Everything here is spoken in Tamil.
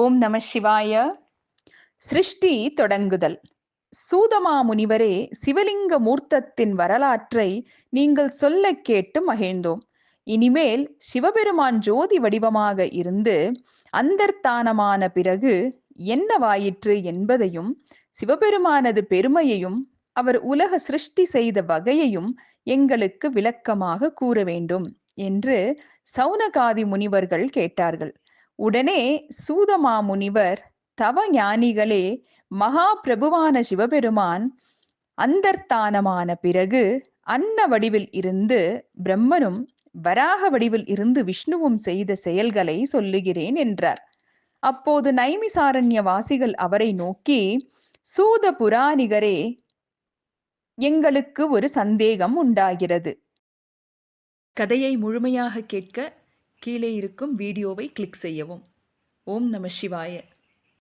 ஓம் நம சிவாய. சிருஷ்டி தொடங்குதல். சூதமா முனிவரே சிவலிங்க மூர்த்தத்தின் வரலாற்றை நீங்கள் சொல்ல கேட்டு மகிழ்ந்தோம். இனிமேல் சிவபெருமான் ஜோதி வடிவமாக இருந்து அந்தர்த்தானமான பிறகு என்னவாயிற்று என்பதையும் சிவபெருமானது பெருமையையும் அவர் உலக சிருஷ்டி செய்த வகையையும் எங்களுக்கு விளக்கமாக கூற வேண்டும் என்று சௌனகாதி முனிவர்கள் கேட்டார்கள். உடனே சூதமா முனிவர் தவ ஞானிகளே மகா பிரபுவான சிவபெருமான் அந்தர்த்தானமான பிறகு அன்ன வடிவில் இருந்து பிரம்மனும் வராக வடிவில் இருந்து விஷ்ணுவும் செய்த செயல்களை சொல்லுகிறேன் என்றார். அப்போது நைமிசாரண்ய வாசிகள் அவரை நோக்கி சூத புராணிகரே எங்களுக்கு ஒரு சந்தேகம் உண்டாகிறது. கதையை முழுமையாக கேட்க கீழே இருக்கும் வீடியோவை கிளிக் செய்யவும். ஓம் நம சிவாய.